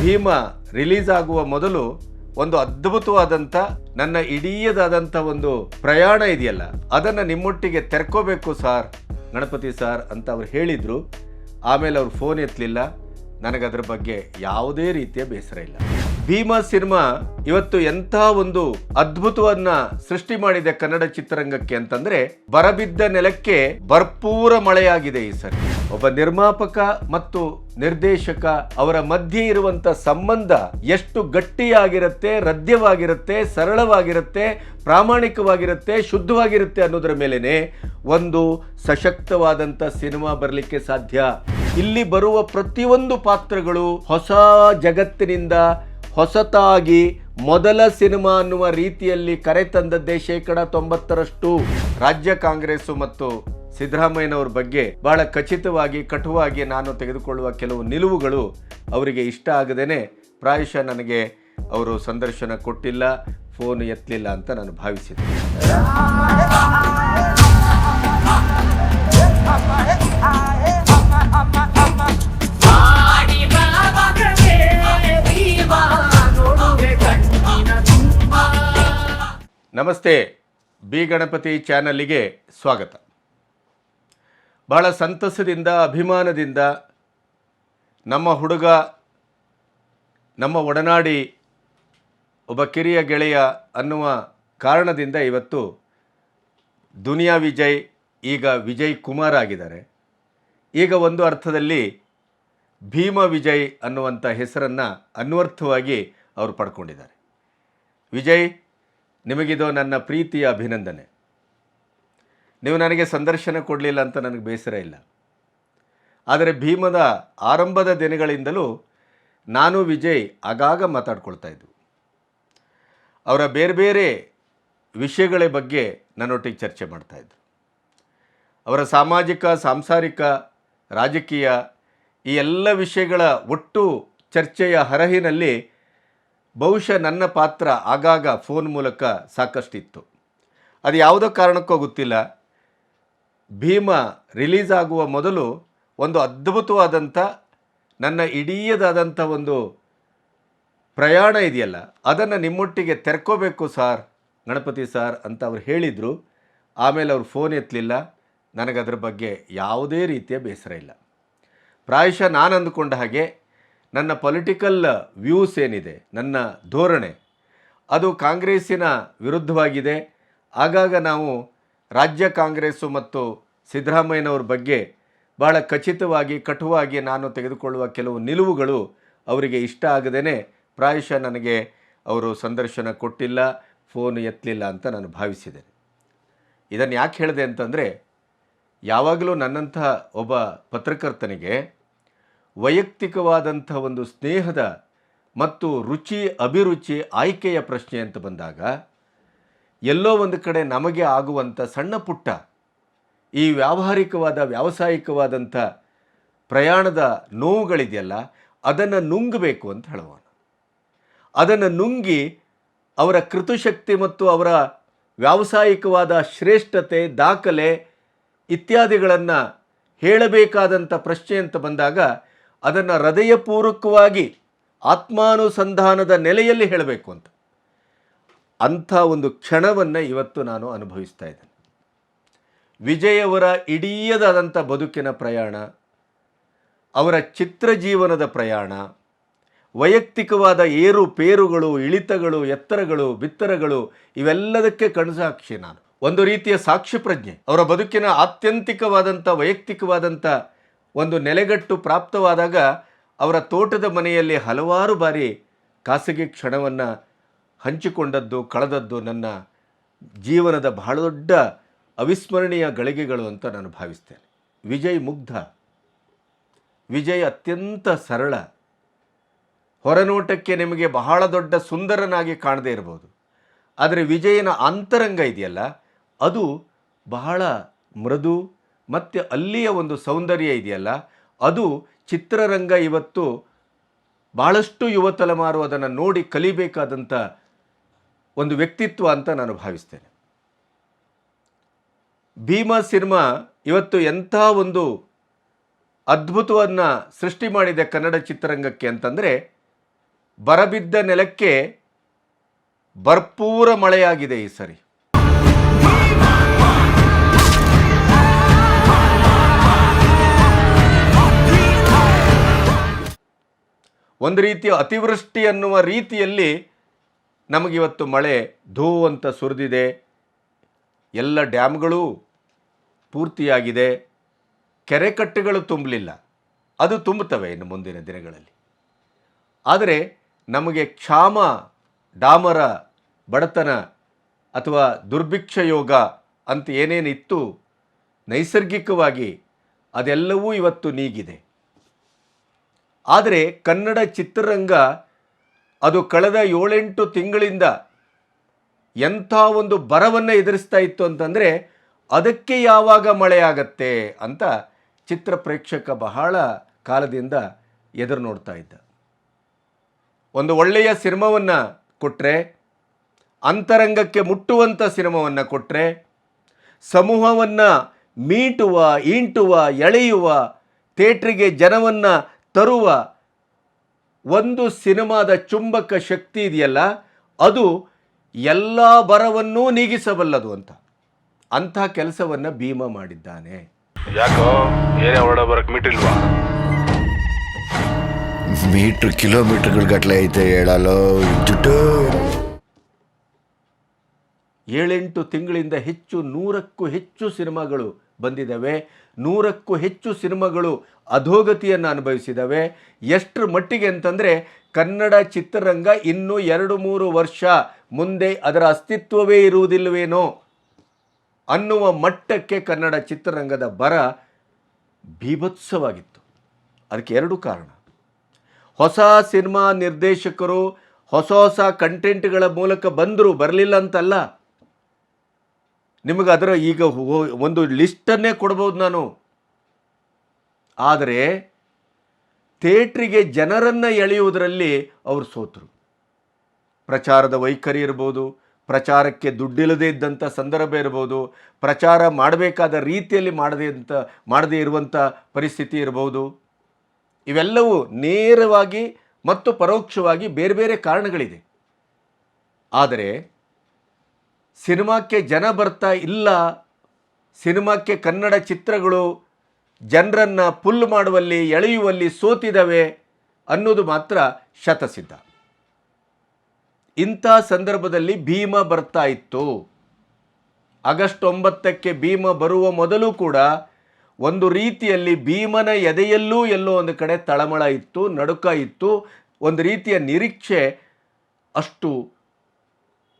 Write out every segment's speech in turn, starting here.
Bhima release ಆಗುವ ಮೊದಲು ಒಂದು ಅದ್ಭುತವಾದಂಥ, ನನ್ನ ಇಡೀಯದಾದಂಥ ಒಂದು ಪ್ರಯಾಣ ಇದೆಯಲ್ಲ, ಅದನ್ನು ನಿಮ್ಮೊಟ್ಟಿಗೆ ತೆರ್ಕೋಬೇಕು ಸಾರ್, ಗಣಪತಿ ಸಾರ್ ಅಂತ ಅವ್ರು ಹೇಳಿದರು. ಆಮೇಲೆ ಅವ್ರು ಫೋನ್ ಎತ್ತಲಿಲ್ಲ. ನನಗದ್ರ ಬಗ್ಗೆ ಯಾವುದೇ ರೀತಿಯ ಬೇಸರ ಇಲ್ಲ. ಭೀಮಾ ಸಿನಿಮಾ ಇವತ್ತು ಎಂಥ ಒಂದು ಅದ್ಭುತವನ್ನ ಸೃಷ್ಟಿ ಮಾಡಿದೆ ಕನ್ನಡ ಚಿತ್ರರಂಗಕ್ಕೆ ಅಂತಂದ್ರೆ ಬರಬಿದ್ದ ನೆಲಕ್ಕೆ ಭರ್ಪೂರ ಮಳೆಯಾಗಿದೆ ಈ ಸರಿ. ಒಬ್ಬ ನಿರ್ಮಾಪಕ ಮತ್ತು ನಿರ್ದೇಶಕ ಅವರ ಮಧ್ಯೆ ಇರುವಂತ ಸಂಬಂಧ ಎಷ್ಟು ಗಟ್ಟಿಯಾಗಿರುತ್ತೆ, ರದ್ಯವಾಗಿರುತ್ತೆ, ಸರಳವಾಗಿರುತ್ತೆ, ಪ್ರಾಮಾಣಿಕವಾಗಿರುತ್ತೆ, ಶುದ್ಧವಾಗಿರುತ್ತೆ ಅನ್ನೋದರ ಮೇಲೇನೆ ಒಂದು ಸಶಕ್ತವಾದಂಥ ಸಿನಿಮಾ ಬರಲಿಕ್ಕೆ ಸಾಧ್ಯ. ಇಲ್ಲಿ ಬರುವ ಪ್ರತಿಯೊಂದು ಪಾತ್ರಗಳು ಹೊಸ ಜಗತ್ತಿನಿಂದ ಹೊಸತಾಗಿ ಮೊದಲ ಸಿನಿಮಾ ಅನ್ನುವ ರೀತಿಯಲ್ಲಿ ಕರೆತಂದದ್ದೇ ಶೇಕಡ ತೊಂಬತ್ತರಷ್ಟು ರಾಜ್ಯ ಕಾಂಗ್ರೆಸ್ ಮತ್ತು ಸಿದ್ದರಾಮಯ್ಯನವ್ರ ಬಗ್ಗೆ ಬಹಳ ಖಚಿತವಾಗಿ, ಕಟುವಾಗಿ ನಾನು ತೆಗೆದುಕೊಳ್ಳುವ ಕೆಲವು ನಿಲುವುಗಳು ಅವರಿಗೆ ಇಷ್ಟ ಆಗದೇನೆ ಪ್ರಾಯಶಃ ನನಗೆ ಅವರು ಸಂದರ್ಶನ ಕೊಟ್ಟಿಲ್ಲ, ಫೋನ್ ಎತ್ತಲಿಲ್ಲ ಅಂತ ನಾನು ಭಾವಿಸಿದೆ ನಮಸ್ತೆ, ಬಿ ಗಣಪತಿ ಚಾನಲ್ಲಿಗೆ ಸ್ವಾಗತ. ಬಹಳ ಸಂತಸದಿಂದ, ಅಭಿಮಾನದಿಂದ ನಮ್ಮ ಹುಡುಗ, ನಮ್ಮ ಒಡನಾಡಿ ಒಬ್ಬ ಕಿರಿಯ ಗೆಳೆಯ ಅನ್ನುವ ಕಾರಣದಿಂದ ಇವತ್ತು ದುನಿಯಾ ವಿಜಯ್, ಈಗ ವಿಜಯ್ ಕುಮಾರ್ ಆಗಿದ್ದಾರೆ. ಈಗ ಒಂದು ಅರ್ಥದಲ್ಲಿ ಭೀಮ ವಿಜಯ್ ಅನ್ನುವಂಥ ಹೆಸರನ್ನು ಅನ್ವರ್ಥವಾಗಿ ಅವರು ಪಡ್ಕೊಂಡಿದ್ದಾರೆ. ವಿಜಯ್ ನಿಮಗಿದು ನನ್ನ ಪ್ರೀತಿಯ ಅಭಿನಂದನೆ. ನೀವು ನನಗೆ ಸಂದರ್ಶನ ಕೊಡಲಿಲ್ಲ ಅಂತ ನನಗೆ ಬೇಸರ ಇಲ್ಲ. ಆದರೆ ಭೀಮದ ಆರಂಭದ ದಿನಗಳಿಂದಲೂ ನಾನು ವಿಜಯ್ ಆಗಾಗ ಮಾತಾಡ್ಕೊಳ್ತಾ ಇದ್ವು ಅವರ ಬೇರೆ ಬೇರೆ ವಿಷಯಗಳ ಬಗ್ಗೆ ನನ್ನೊಟ್ಟಿಗೆ ಚರ್ಚೆ ಮಾಡ್ತಾಯಿದ್ರು ಅವರ ಸಾಮಾಜಿಕ, ಸಾಂಸಾರಿಕ, ರಾಜಕೀಯ ಈ ಎಲ್ಲ ವಿಷಯಗಳ ಒಟ್ಟು ಚರ್ಚೆಯ ಹರಹಿನಲ್ಲಿ ಬಹುಶಃ ನನ್ನ ಪಾತ್ರ ಆಗಾಗ ಫೋನ್ ಮೂಲಕ ಸಾಕಷ್ಟಿತ್ತು. ಅದು ಯಾವುದೋ ಕಾರಣಕ್ಕೂ ಗೊತ್ತಿಲ್ಲ. ಭೀಮ ರಿಲೀಸ್ ಆಗುವ ಮೊದಲು ಒಂದು ಅದ್ಭುತವಾದಂಥ, ನನ್ನ ಇಡೀಯದಾದಂಥ ಒಂದು ಪ್ರಯಾಣ ಇದೆಯಲ್ಲ, ಅದನ್ನು ನಿಮ್ಮೊಟ್ಟಿಗೆ ತೆರ್ಕೋಬೇಕು ಸಾರ್, ಗಣಪತಿ ಸಾರ್ ಅಂತ ಅವ್ರು ಹೇಳಿದರು. ಆಮೇಲೆ ಅವ್ರು ಫೋನ್ ಎತ್ತಲಿಲ್ಲ. ನನಗದ್ರ ಬಗ್ಗೆ ಯಾವುದೇ ರೀತಿಯ ಬೇಸರ ಇಲ್ಲ. ಪ್ರಾಯಶಃ ನಾನು ಅಂದುಕೊಂಡ ಹಾಗೆ ನನ್ನ ಪೊಲಿಟಿಕಲ್ ವ್ಯೂಸ್ ಏನಿದೆ, ನನ್ನ ಧೋರಣೆ, ಅದು ಕಾಂಗ್ರೆಸ್ಸಿನ ವಿರುದ್ಧವಾಗಿದೆ. ಆಗಾಗ ನಾವು ರಾಜ್ಯ ಕಾಂಗ್ರೆಸ್ಸು ಮತ್ತು ಸಿದ್ದರಾಮಯ್ಯನವ್ರ ಬಗ್ಗೆ ಬಹಳ ಖಚಿತವಾಗಿ, ಕಟುವಾಗಿ ನಾನು ತೆಗೆದುಕೊಳ್ಳುವ ಕೆಲವು ನಿಲುವುಗಳು ಅವರಿಗೆ ಇಷ್ಟ ಆಗದೇನೆ ಪ್ರಾಯಶಃ ನನಗೆ ಅವರು ಸಂದರ್ಶನ ಕೊಟ್ಟಿಲ್ಲ, ಫೋನ್ ಎತ್ತಲಿಲ್ಲ ಅಂತ ನಾನು ಭಾವಿಸಿದ್ದೇನೆ. ಇದನ್ನು ಯಾಕೆ ಹೇಳಿದೆ ಅಂತಂದರೆ, ಯಾವಾಗಲೂ ನನ್ನಂಥ ಒಬ್ಬ ಪತ್ರಕರ್ತನಿಗೆ ವೈಯಕ್ತಿಕವಾದಂಥ ಒಂದು ಸ್ನೇಹದ ಮತ್ತು ರುಚಿ ಅಭಿರುಚಿ ಆಯ್ಕೆಯ ಪ್ರಶ್ನೆ ಅಂತ ಬಂದಾಗ, ಎಲ್ಲೋ ಒಂದು ಕಡೆ ನಮಗೆ ಆಗುವಂಥ ಸಣ್ಣ ಪುಟ್ಟ, ಈ ವ್ಯಾವಹಾರಿಕವಾದ, ವ್ಯಾವಸಾಯಿಕವಾದಂಥ ಪ್ರಯಾಣದ ನೋವುಗಳಿದೆಯಲ್ಲ, ಅದನ್ನು ನುಂಗಬೇಕು ಅಂತ ಹೇಳುವ ಅದನ್ನು ನುಂಗಿ ಅವರ ಕೃತುಶಕ್ತಿ ಮತ್ತು ಅವರ ವ್ಯಾವಸಾಯಿಕವಾದ ಶ್ರೇಷ್ಠತೆ, ದಾಖಲೆ ಇತ್ಯಾದಿಗಳನ್ನು ಹೇಳಬೇಕಾದಂಥ ಪ್ರಶ್ನೆ ಅಂತ ಬಂದಾಗ ಅದನ್ನು ಹೃದಯಪೂರ್ವಕವಾಗಿ ಆತ್ಮಾನುಸಂಧಾನದ ನೆಲೆಯಲ್ಲಿ ಹೇಳಬೇಕು ಅಂತ. ಅಂಥ ಒಂದು ಕ್ಷಣವನ್ನು ಇವತ್ತು ನಾನು ಅನುಭವಿಸ್ತಾ ಇದ್ದೇನೆ. ವಿಜಯವರ ಇಡೀಯದಾದಂಥ ಬದುಕಿನ ಪ್ರಯಾಣ, ಅವರ ಚಿತ್ರ ಜೀವನದ ಪ್ರಯಾಣ, ವೈಯಕ್ತಿಕವಾದ ಏರು ಪೇರುಗಳು, ಇಳಿತಗಳು, ಎತ್ತರಗಳು, ಬಿತ್ತರಗಳು, ಇವೆಲ್ಲದಕ್ಕೆ ಕಣ್ಸಾಕ್ಷಿ ನಾನು. ಒಂದು ರೀತಿಯ ಸಾಕ್ಷಿ ಪ್ರಜ್ಞೆ. ಅವರ ಬದುಕಿನ ಆತ್ಯಂತಿಕವಾದಂಥ, ವೈಯಕ್ತಿಕವಾದಂಥ ಒಂದು ನೆಲೆಗಟ್ಟು ಪ್ರಾಪ್ತವಾದಾಗ ಅವರ ತೋಟದ ಮನೆಯಲ್ಲಿ ಹಲವಾರು ಬಾರಿ ಖಾಸಗಿ ಕ್ಷಣವನ್ನು ಹಂಚಿಕೊಂಡದ್ದು, ಕಳೆದದ್ದು ನನ್ನ ಜೀವನದ ಬಹಳ ದೊಡ್ಡ ಅವಿಸ್ಮರಣೀಯ ಗಳಿಗೆಗಳು ಅಂತ ನಾನು ಭಾವಿಸ್ತೇನೆ. ವಿಜಯ್ ಮುಗ್ಧ. ವಿಜಯ್ ಅತ್ಯಂತ ಸರಳ. ಹೊರನೋಟಕ್ಕೆ ನಿಮಗೆ ಬಹಳ ದೊಡ್ಡ ಸುಂದರನಾಗಿ ಕಾಣದೇ ಇರಬಹುದು. ಆದರೆ ವಿಜಯನ ಅಂತರಂಗ ಇದೆಯಲ್ಲ, ಅದು ಬಹಳ ಮೃದು ಮತ್ತು ಅಲ್ಲಿಯ ಒಂದು ಸೌಂದರ್ಯ ಇದೆಯಲ್ಲ, ಅದು ಚಿತ್ರರಂಗ ಇವತ್ತು ಭಾಳಷ್ಟು ಯುವ ತಲೆಮಾರು ಅದನ್ನು ನೋಡಿ ಕಲಿಬೇಕಾದಂಥ ಒಂದು ವ್ಯಕ್ತಿತ್ವ ಅಂತ ನಾನು ಭಾವಿಸ್ತೇನೆ. ಭೀಮಾ ಸಿನಿಮಾ ಇವತ್ತು ಎಂಥ ಒಂದು ಅದ್ಭುತವನ್ನು ಸೃಷ್ಟಿ ಮಾಡಿದೆ ಕನ್ನಡ ಚಿತ್ರರಂಗಕ್ಕೆ ಅಂತಂದರೆ, ಬರಬಿದ್ದ ನೆಲಕ್ಕೆ ಭರ್ಪೂರ ಮಳೆಯಾಗಿದೆ ಈ ಸರಿ. ಒಂದು ರೀತಿಯ ಅತಿವೃಷ್ಟಿ ಅನ್ನುವ ರೀತಿಯಲ್ಲಿ ನಮಗಿವತ್ತು ಮಳೆ ಧೂ ಅಂತ ಸುರಿದಿದೆ. ಎಲ್ಲ ಡ್ಯಾಮ್ಗಳು ಪೂರ್ತಿಯಾಗಿದೆ. ಕೆರೆಕಟ್ಟೆಗಳು ತುಂಬಲಿಲ್ಲ. ಅದು ತುಂಬುತ್ತವೆ ಇನ್ನು ಮುಂದಿನ ದಿನಗಳಲ್ಲಿ. ಆದರೆ ನಮಗೆ ಕ್ಷಾಮ, ಡಾಮರ, ಬಡತನ ಅಥವಾ ದುರ್ಭಿಕ್ಷ ಯೋಗ ಅಂತ ಏನೇನಿತ್ತು ನೈಸರ್ಗಿಕವಾಗಿ ಅದೆಲ್ಲವೂ ಇವತ್ತು ನೀಗಿದೆ. ಆದರೆ ಕನ್ನಡ ಚಿತ್ರರಂಗ ಅದು ಕಳೆದ ಏಳೆಂಟು ತಿಂಗಳಿಂದ ಎಂಥ ಒಂದು ಬರವನ್ನು ಎದುರಿಸ್ತಾ ಇತ್ತು ಅಂತಂದರೆ ಅದಕ್ಕೆ ಯಾವಾಗ ಮಳೆ ಆಗತ್ತೆ ಅಂತ ಚಿತ್ರ ಪ್ರೇಕ್ಷಕ ಬಹಳ ಕಾಲದಿಂದ ಎದುರು ನೋಡ್ತಾ ಇದ್ದ. ಒಂದು ಒಳ್ಳೆಯ ಸಿನಿಮಾವನ್ನು ಕೊಟ್ಟರೆ ಅಂತರಂಗಕ್ಕೆ ಮುಟ್ಟುವಂಥ ಸಿನಿಮಾವನ್ನು ಕೊಟ್ಟರೆ ಸಮೂಹವನ್ನು ಮೀಟುವ, ಈಂಟುವ, ಎಳೆಯುವ, ಥಿಯೇಟ್ರಿಗೆ ಜನವನ್ನು ತರುವ ಒಂದು ಸಿನಿಮಾದ ಚುಂಬಕ ಶಕ್ತಿ ಇದೆಯಲ್ಲ ಅದು ಎಲ್ಲ ಬರವನ್ನೂ ನೀಗಿಸಬಲ್ಲದು ಅಂತ. ಅಂಥ ಕೆಲಸವನ್ನು ಭೀಮ ಮಾಡಿದ್ದಾನೆ. ಯಾಕೋ ಏನೇ ಹೊರಡ ಬರಕ್ ಮಿಟ್ಟಿಲ್ವಾ? ಮೀಟ್ರ್ ಕಿಲೋಮೀಟರ್ಗಳ ಗಟ್ಟಲೆ ಐತೆ ಹೇಳಲೋ ಜುಟ್ಟು ಏಳೆಂಟು ತಿಂಗಳಿಂದ ಹೆಚ್ಚು ನೂರಕ್ಕೂ ಹೆಚ್ಚು ಸಿನಿಮಾಗಳು ಬಂದಿದ್ದಾವೆ. ನೂರಕ್ಕೂ ಹೆಚ್ಚು ಸಿನಿಮಾಗಳು ಅಧೋಗತಿಯನ್ನು ಅನುಭವಿಸಿದವೆ. ಎಷ್ಟರ ಮಟ್ಟಿಗೆ ಅಂತಂದರೆ ಕನ್ನಡ ಚಿತ್ರರಂಗ ಇನ್ನೂ ಎರಡು ಮೂರು ವರ್ಷ ಮುಂದೆ ಅದರ ಅಸ್ತಿತ್ವವೇ ಇರುವುದಿಲ್ಲವೇನೋ ಅನ್ನುವ ಮಟ್ಟಕ್ಕೆ ಕನ್ನಡ ಚಿತ್ರರಂಗದ ಬರ ಬೀಭತ್ಸವಾಗಿತ್ತು ಅದಕ್ಕೆ ಎರಡು ಕಾರಣ. ಹೊಸ ಸಿನಿಮಾ ನಿರ್ದೇಶಕರು ಹೊಸ ಹೊಸ ಕಂಟೆಂಟ್ಗಳ ಮೂಲಕ ಬಂದರೂ ಬರಲಿಲ್ಲ ಅಂತಲ್ಲ. ನಿಮಗೆ ಅದರ ಈಗ ಒಂದು ಲಿಸ್ಟನ್ನೇ ಕೊಡ್ಬೋದು ನಾನು. ಆದರೆ ಥೇಟ್ರಿಗೆ ಜನರನ್ನು ಎಳೆಯುವುದರಲ್ಲಿ ಅವರು ಸೋತರು. ಪ್ರಚಾರದ ವೈಖರಿ ಇರ್ಬೋದು, ಪ್ರಚಾರಕ್ಕೆ ದುಡ್ಡಿಲ್ಲದೆ ಇದ್ದಂಥ ಸಂದರ್ಭ ಇರ್ಬೋದು, ಪ್ರಚಾರ ಮಾಡಬೇಕಾದ ರೀತಿಯಲ್ಲಿ ಮಾಡದೇ ಅಂತ ಮಾಡದೇ ಇರುವಂಥ ಪರಿಸ್ಥಿತಿ ಇರ್ಬೋದು. ಇವೆಲ್ಲವೂ ನೇರವಾಗಿ ಮತ್ತು ಪರೋಕ್ಷವಾಗಿ ಬೇರೆ ಬೇರೆ ಕಾರಣಗಳಿದೆ. ಆದರೆ ಸಿನಿಮಾಕ್ಕೆ ಜನ ಬರ್ತಾ ಇಲ್ಲ, ಸಿನಿಮಾಕ್ಕೆ ಕನ್ನಡ ಚಿತ್ರಗಳು ಜನರನ್ನು ಪುಲ್ ಮಾಡುವಲ್ಲಿ, ಎಳೆಯುವಲ್ಲಿ ಸೋತಿದ್ದಾವೆ ಅನ್ನೋದು ಮಾತ್ರ ಶತಸಿದ್ಧ. ಇಂಥ ಸಂದರ್ಭದಲ್ಲಿ ಭೀಮ ಬರ್ತಾ ಇತ್ತು. ಆಗಸ್ಟ್ ಒಂಬತ್ತಕ್ಕೆ ಭೀಮ ಬರುವ ಮೊದಲು ಕೂಡ ಒಂದು ರೀತಿಯಲ್ಲಿ ಭೀಮನ ಎದೆಯಲ್ಲೂ ಎಲ್ಲೋ ಒಂದು ಕಡೆ ತಳಮಳ ಇತ್ತು, ನಡುಕ ಇತ್ತು. ಒಂದು ರೀತಿಯ ನಿರೀಕ್ಷೆ ಅಷ್ಟು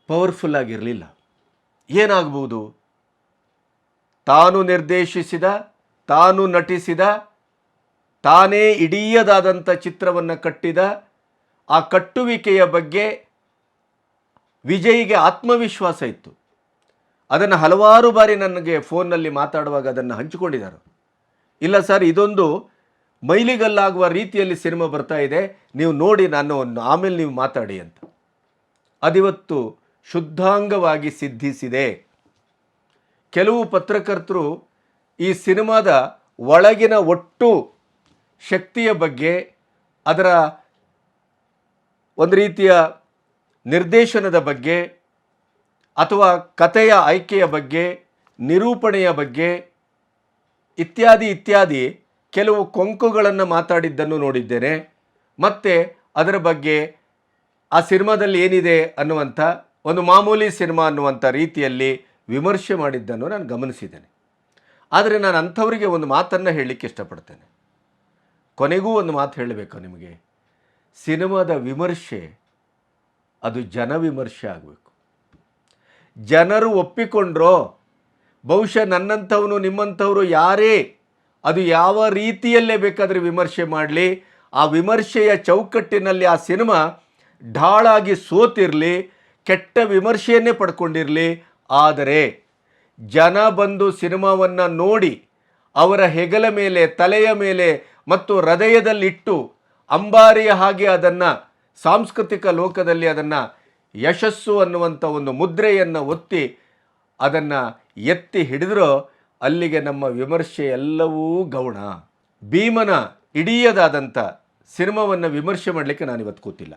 ಪವರ್ಫುಲ್ ಆಗಿರಲಿಲ್ಲ. ಏನಾಗ್ಬೋದು? ತಾನು ನಿರ್ದೇಶಿಸಿದ, ತಾನು ನಟಿಸಿದ, ತಾನೇ ಇಡೀಯದಾದಂಥ ಚಿತ್ರವನ್ನು ಕಟ್ಟಿದ, ಆ ಕಟ್ಟುವಿಕೆಯ ಬಗ್ಗೆ ವಿಜಯಿಗೆ ಆತ್ಮವಿಶ್ವಾಸ ಇತ್ತು. ಅದನ್ನು ಹಲವಾರು ಬಾರಿ ನನಗೆ ಫೋನ್ನಲ್ಲಿ ಮಾತಾಡುವಾಗ ಅದನ್ನು ಹಂಚಿಕೊಂಡಿದ್ದಾರೆ. ಇಲ್ಲ ಸರ್, ಇದೊಂದು ಮೈಲಿಗಲ್ಲಾಗುವ ರೀತಿಯಲ್ಲಿ ಸಿನಿಮಾ ಬರ್ತಾ ಇದೆ. ನೀವು ನೋಡಿ, ನಾನು ಆಮೇಲೆ ನೀವು ಮಾತಾಡಿ ಅಂತ. ಅದಿವತ್ತು ಶುದ್ಧಾಂಗವಾಗಿ ಸಿದ್ಧಿಸಿದೆ. ಕೆಲವು ಪತ್ರಕರ್ತರು ಈ ಸಿನಿಮಾದ ಒಳಗಿನ ಒಟ್ಟು ಶಕ್ತಿಯ ಬಗ್ಗೆ ಅದರ ಒಂದು ರೀತಿಯ ನಿರ್ದೇಶನದ ಬಗ್ಗೆ ಅಥವಾ ಕಥೆಯ ಆಯ್ಕೆಯ ಬಗ್ಗೆ, ನಿರೂಪಣೆಯ ಬಗ್ಗೆ ಇತ್ಯಾದಿ ಇತ್ಯಾದಿ ಕೆಲವು ಕೊಂಕುಗಳನ್ನು ಮಾತಾಡಿದ್ದನ್ನು ನೋಡಿದ್ದೇನೆ. ಮತ್ತು ಅದರ ಬಗ್ಗೆ ಆ ಸಿನಿಮಾದಲ್ಲಿ ಏನಿದೆ ಅನ್ನುವಂಥ ಒಂದು ಮಾಮೂಲಿ ಸಿನಿಮಾ ಅನ್ನುವಂಥ ರೀತಿಯಲ್ಲಿ ವಿಮರ್ಶೆ ಮಾಡಿದ್ದನ್ನು ನಾನು ಗಮನಿಸಿದ್ದೇನೆ. ಆದರೆ ನಾನು ಅಂಥವರಿಗೆ ಒಂದು ಮಾತನ್ನು ಹೇಳಲಿಕ್ಕೆ ಇಷ್ಟಪಡ್ತೇನೆ. ಕೊನೆಗೂ ಒಂದು ಮಾತು ಹೇಳಬೇಕು ನಿಮಗೆ. ಸಿನಿಮಾದ ವಿಮರ್ಶೆ, ಅದು ಜನ ವಿಮರ್ಶೆ ಆಗಬೇಕು. ಜನರು ಒಪ್ಪಿಕೊಂಡ್ರೋ, ಬಹುಶಃ ನನ್ನಂಥವನು ನಿಮ್ಮಂಥವರು ಯಾರೇ, ಅದು ಯಾವ ರೀತಿಯಲ್ಲೇ ಬೇಕಾದರೆ ವಿಮರ್ಶೆ ಮಾಡಲಿ, ಆ ವಿಮರ್ಶೆಯ ಚೌಕಟ್ಟಿನಲ್ಲಿ ಆ ಸಿನಿಮಾ ಢಾಳಾಗಿ ಸೋತಿರಲಿ ಕೆಟ್ಟ ವಿಮರ್ಶೆಯನ್ನೇ ಪಡ್ಕೊಂಡಿರಲಿ. ಆದರೆ ಜನ ಬಂದು ಸಿನಿಮಾವನ್ನು ನೋಡಿ ಅವರ ಹೆಗಲ ಮೇಲೆ, ತಲೆಯ ಮೇಲೆ ಮತ್ತು ಹೃದಯದಲ್ಲಿಟ್ಟು ಅಂಬಾರಿಯ ಹಾಗೆ ಅದನ್ನು ಸಾಂಸ್ಕೃತಿಕ ಲೋಕದಲ್ಲಿ ಅದನ್ನು ಯಶಸ್ಸು ಅನ್ನುವಂಥ ಒಂದು ಮುದ್ರೆಯನ್ನು ಒತ್ತಿ ಅದನ್ನು ಎತ್ತಿ ಹಿಡಿದ್ರೋ ಅಲ್ಲಿಗೆ ನಮ್ಮ ವಿಮರ್ಶೆ ಎಲ್ಲವೂ ಗೌಣ. ಭೀಮನ ಇಡೀಯದಾದಂಥ ಸಿನಿಮಾವನ್ನು ವಿಮರ್ಶೆ ಮಾಡಲಿಕ್ಕೆ ನಾನಿವತ್ತು ಕೂತಿಲ್ಲ.